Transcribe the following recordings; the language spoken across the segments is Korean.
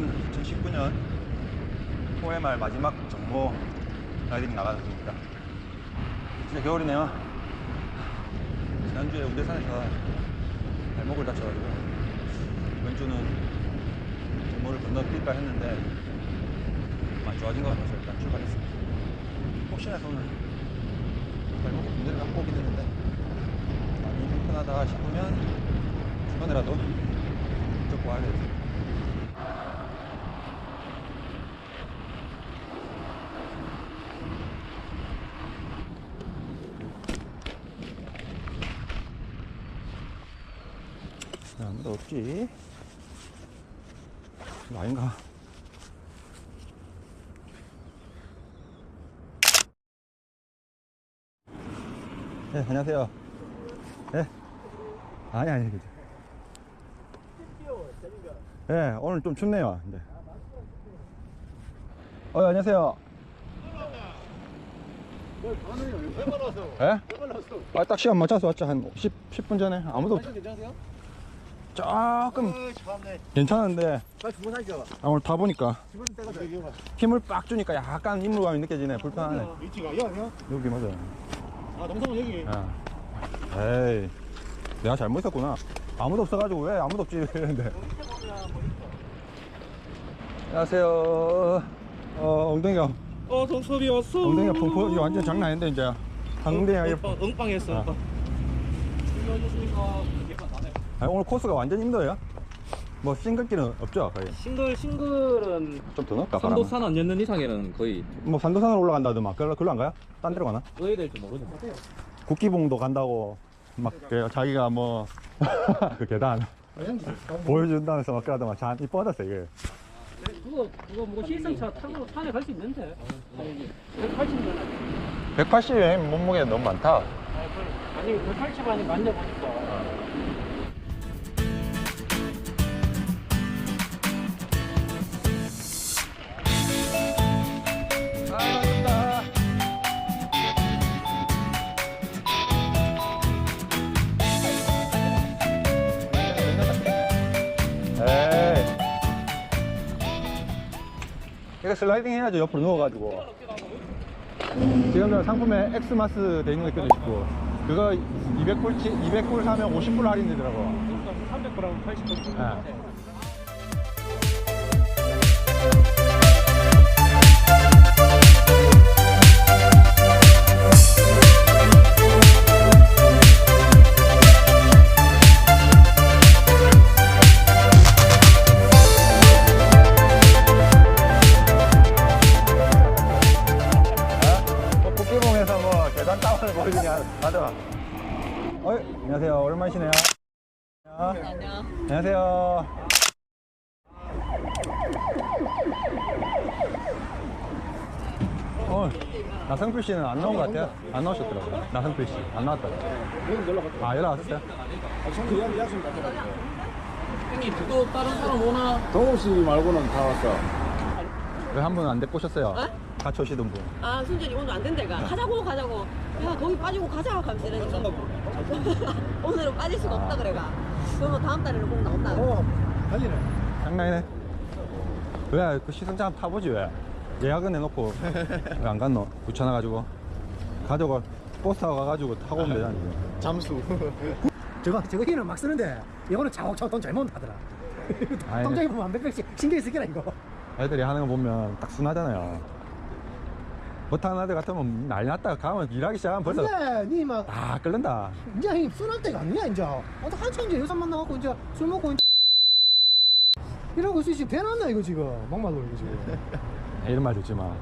오늘은 2019년 4회 말 마지막 정모 라이딩 나가는 중입니다. 진짜 겨울이네요. 지난주에 우대산에서 발목을 다쳐가지고 이번 주는 정모를 건너뛸까 했는데 많이 좋아진 것 같아서 일단 출발했습니다. 혹시나 해서 오늘 발목 문제를 갖고 오긴 했는데 많이 불편하다 싶으면 중간에라도 좀 와야겠어요 아무도 없지? 아닌가? 네, 안녕하세요. 네. 아니, 아니, 그죠. 네, 오늘 좀 춥네요. 네. 어, 안녕하세요. 예? 아, 딱 시간 맞춰서 왔죠. 한 10, 10분 전에. 아무도 없- 괜찮으세요? 조금 참네. 괜찮은데. 아, 오늘 더 이겨봐. 힘을 빡 주니까 약간 인물감이 느껴지네. 불편하네. 야. 여기 맞아요. 아, 동성은 여기. 아. 에이, 내가 잘못 있었구나. 아무도 없어가지고 왜 아무도 없지 이랬는데. 안녕하세요. 어, 엉덩이가, 어, 동섭이 왔어. 엉덩이가 펑펑, 이거 완전 장난 아닌데, 이제. 엉덩이가, 이렇게- 응빵, 응빵했어. 아. 응빵. 안녕하십니까. 아니, 오늘 코스가 완전 힘들어요? 뭐, 싱글길은 없죠, 거의. 싱글 싱글은 좀 더 넣을까, 바람은? 선도산 안 였는 이상에는 거의 뭐, 산도산으로 올라간다더만. 그걸로, 그걸로 안 가요? 딴 데로 가나? 어디 될지 모르죠. 국기봉도 간다고, 막, 그 자기가 뭐, 그 계단 보여준다면서 막 그러더만. 참 이뻐졌어, 이게. 그거 그거 뭐 실성차 타고 산에 갈 수 있는데. 180만 180엔 몸무게 너무 많다. 아니 180 아니 만져 보니까. 이거 슬라이딩 해야죠. 옆으로 누워가지고. 지금 상품에 엑스마스 돼 있는 거 있고, 그거 200불, 200불 사면 50불 할인되더라고. 300g 80g. 예. 뭐 나성필 씨는 안 나온 것 같아요. 안 나오셨더라고요. 나성필 씨. 안 나왔다고요. 아, 연락 왔었어요? 그냥 약속 같아. 형님 또 다른 사람 오나? 동호 씨 말고는 다 왔어. 왜 한 분은 안 데리고 오셨어요? 같이 오시던 분. 아 순전히 오늘 안 된대가 가자고 가자고 야 거기 빠지고 가자 하면서 이러니까 오늘은 빠질 수가 없다 그래가 그러면 다음 달에는 꼭 나온다 어, 달리네. 장난이네. 왜? 그 시승차 한번 타보지 왜? 예약은 해놓고 왜 안 갔노? 귀찮아가지고. 가져가. 버스 타고 가가지고 타고 오면 되잖아. 이거. 잠수. 저거 저거 힐을 막 쓰는데 이거는 차곡차곡 돈 잘못 하더라. 아니, 통장에 보면 한 백백씩 신경이 쓰기라 이거. 애들이 하는 거 보면 딱 순하잖아요. 못하는 애들 같으면 난리 났다 가면 일하기 시작하면 벌써 근데 니막 아 끓는다. 이제 형님 순할 때가 아니야 이제. 아, 한참 이제 여자 만나갖고 이제 술 먹고 이제 이러고 있으시 배났나 이거 지금 막말로 이거 지금. 이런 말 듣지 마.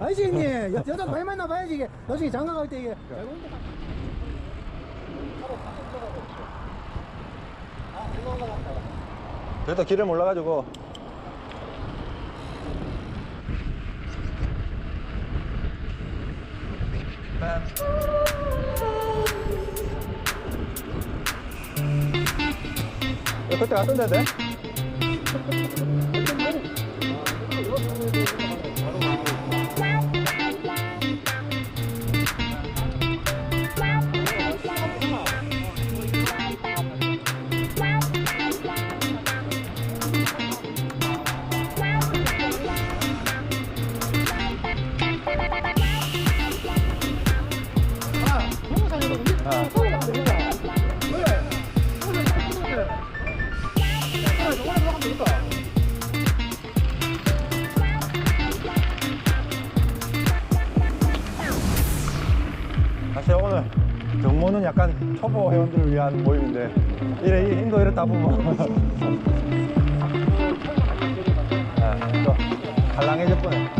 아니지 형님 여, 여자 많이 만나봐야지 이게 나중에 장가 갈 때 이게. 그래도 길을 몰라가지고 야, 그때 갔던 데인데? 오늘은 약간 초보 회원들을 위한 모임인데 이래 이 인도 이렇다 보면. 아, 또 갈랑해질 뻔해.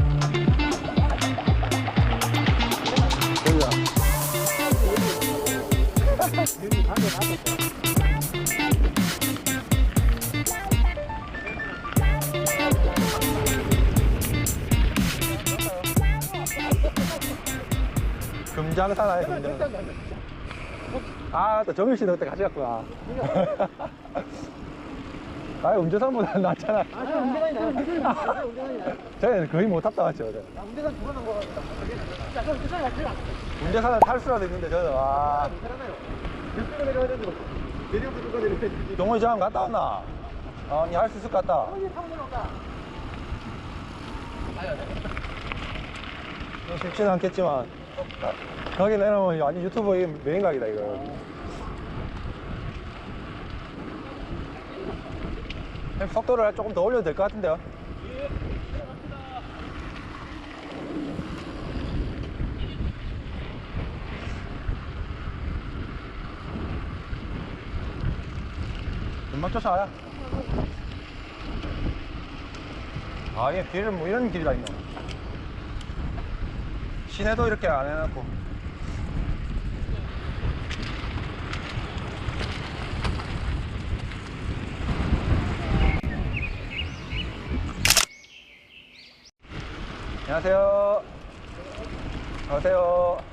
아예 금장산 아, 또 정일 씨도 그때 같이 갔구나. 아, 운전사보다 낫잖아. 아, 저 운전하니 나요. 운전하니 나요. 거의 못 탔다 왔죠. 저. 나 운전한 두번 한거 같다. 야, 저 운전하니 나요. 운전사는 탈 수라도 있는데 저는 와. 내려야 되는 내려오고 누가 내려야 돼? 동호회 저항 갔다 왔나? 어, 니할 수 있을 것 같다. 형님 타고 내려올까? 쉽지는 않겠지만 거기 내려오면 완전 유튜버의 메인 각이다 이거. 속도를 조금 더 올려도 될 것 같은데요. 금방 쫓아와요. 아, 이게 길은 뭐 이런 길이 다 있네. 시내도 이렇게 안 해놨고. 안녕하세요. 안녕하세요.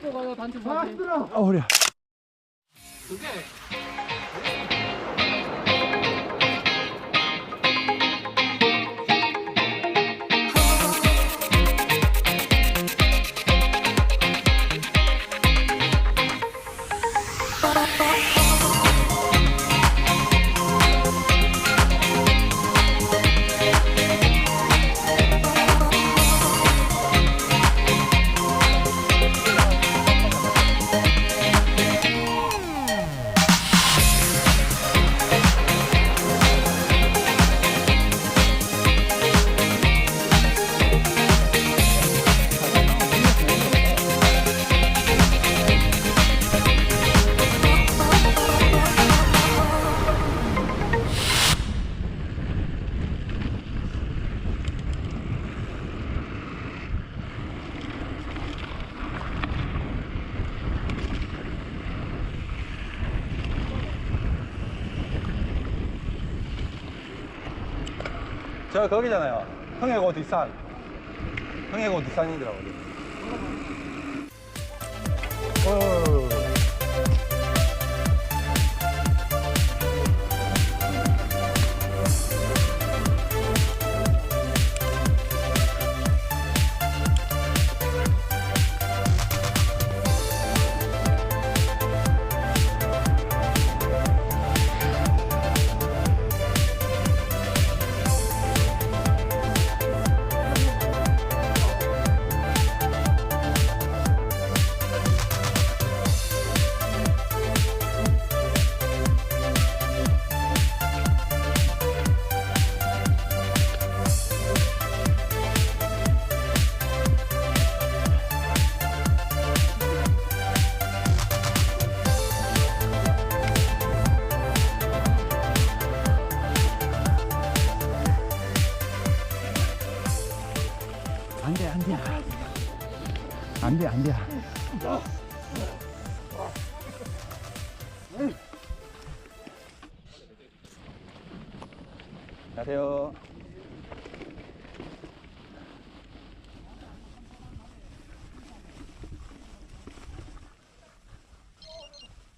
사진 찍고 가요 단체 사진 아, 허리야. 저 거기잖아요. 흥해고 뒷산. 흥해고 뒷산이더라고요. 어.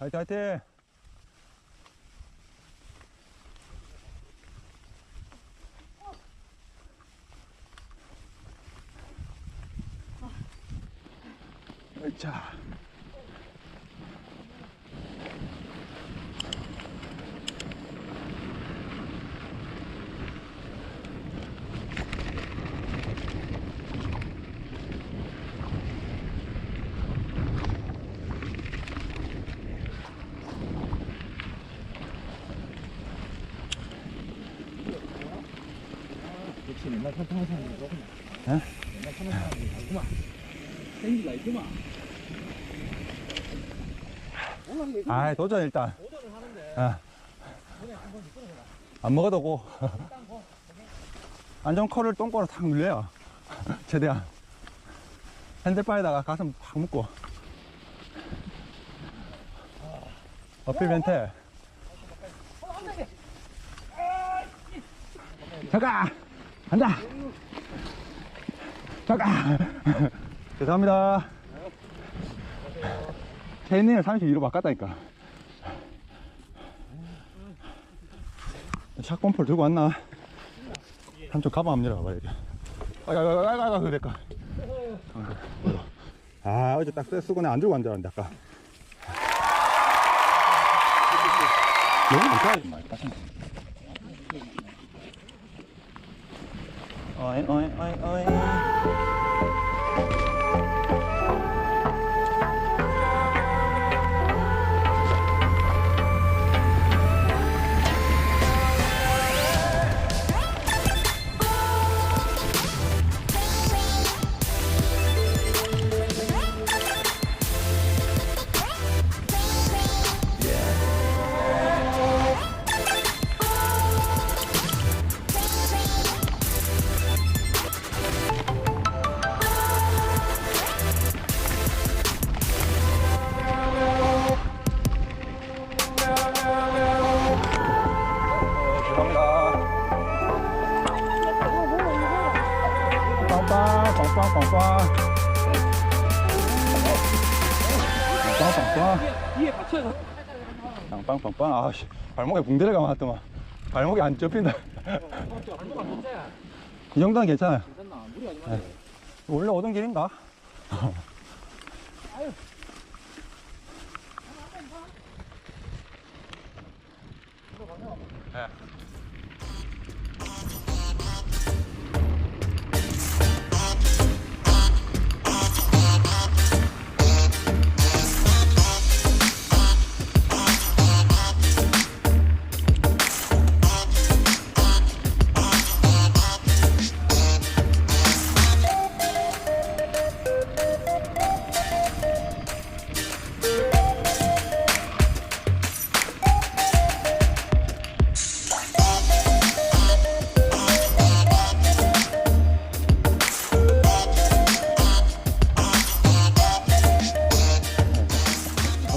화이팅, 화이 팅! 자. 맨날 탈타는 사람이 그렇구나. 에? 맨날 타는 사람이 그렇구만. 생기가 있구만. 아 도전 일단 아. 안 먹어도 고 안전커를 똥꼬로 탁 눌려요 최대한 핸들바에다가 가슴 팍 묶고 어필 멘트 잠깐 간다. 잠깐 죄송합니다. 체인을 32로 바꿨다니까. 샷건풀 들고 왔나? 한쪽 가방 열어봐 이렇게 아가가가가가 그래 까아 어제 딱 쓰고 내가 안 들고 간줄 알았는데 아까. 너무 많다 이거 말빠 죄송합니다 빵빵 빵빵 빵빵 빵빵 빵빵 위에 받쳐서. 빵빵 빵빵 아 씨 발목에 붕대를 감았더만 발목이 안 접힌다. 이 정도는 괜찮아요 마. 원래 오던 길인가?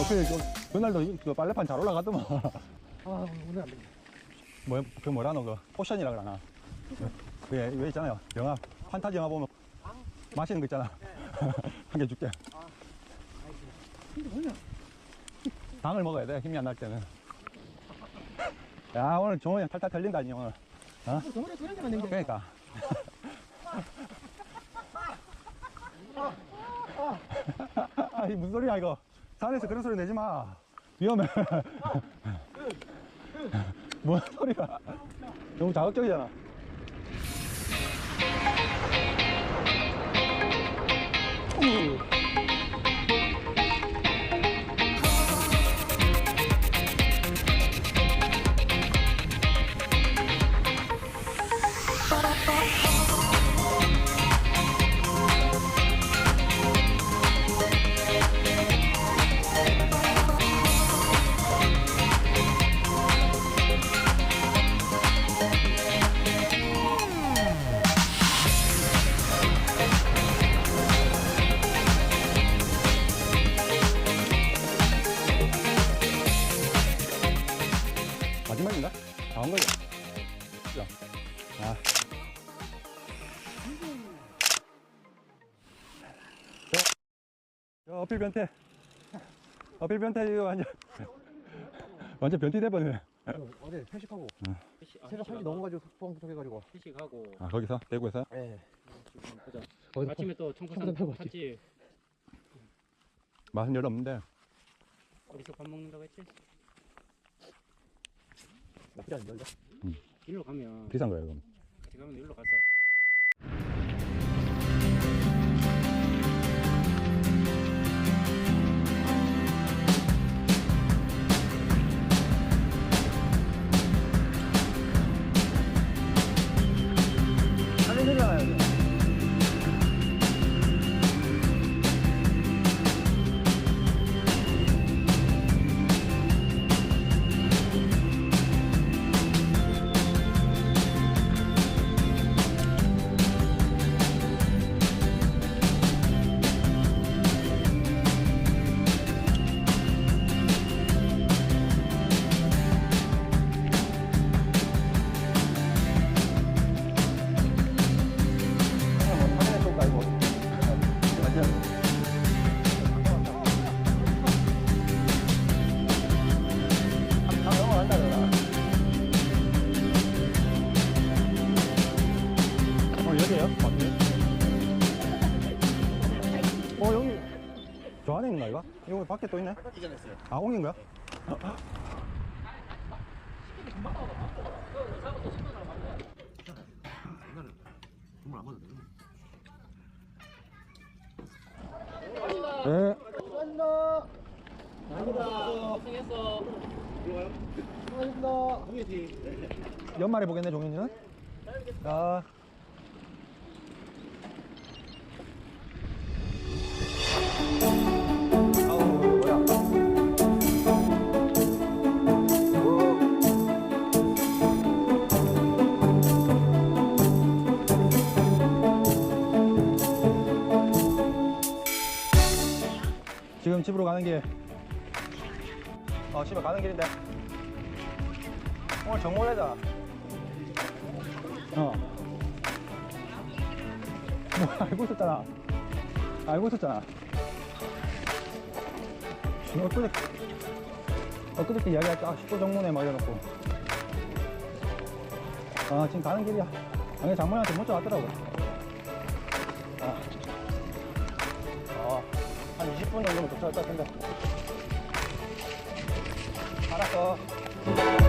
어필 그, 그날도 이- 그 빨래판 잘 올라가더만. 아 오늘 안 돼. 뭐, 그 뭐라 노 그 포션이라 그러나? 그왜 왜 있잖아요. 영화 판타지 영화 보면 마시는 거 있잖아. 한 개 줄게. 당을 먹어야 돼 힘이 안 날 때는. 야 오늘 종호이 형 탈탈 털린다 니 오늘. 동물에 그런 데만 냉겨. 그러니까. 아, 이 무슨 소리야 이거 산에서 그런 소리 내지 마. 위험해. 뭔 소리야. 너무 자극적이잖아. 마 어필 변태. 어필 변태 이거 완전 완전 변태 돼버리네. 어제 회식하고 회식, 아, 새벽 1시 넘어가지고 포항 도착해가지고. 회식하고 아 거기서 대구에서 예. 지금 보자. 거기서 아침에 또 타고 왔지. 탔지. 맛은 열 없는데 어디서 밥 먹는다고 했지? 나쁘지 않은데. 일로 가면 비싼 거예요 그럼. 같이 가면 일로 가서 여기에요? 맞네. 어, 여기. 저 안에 있나, 이거? 이거 밖에 또 있네? 이전했어요. 아, 옹인 거야? 어? 네. 수고하셨습니다. 수고하셨습니다. 고생했어. 들어가요. 수고하셨습니다. 연말에 보겠네, 종현이는? 아. 지금 집으로 가는 길. 어, 집에 가는 길인데. 오늘 정모래다. 어. 뭐, 알고 있었잖아. 알고 있었잖아. 엊그제, 엊그저께 이야기할까? 아, 10도 정문에 막 이래놓고. 아, 지금 가는 길이야. 아니, 장모님한테 문자 왔더라고. 아. 어, 한 20분 정도면 도착할 것 같은데. 알았어.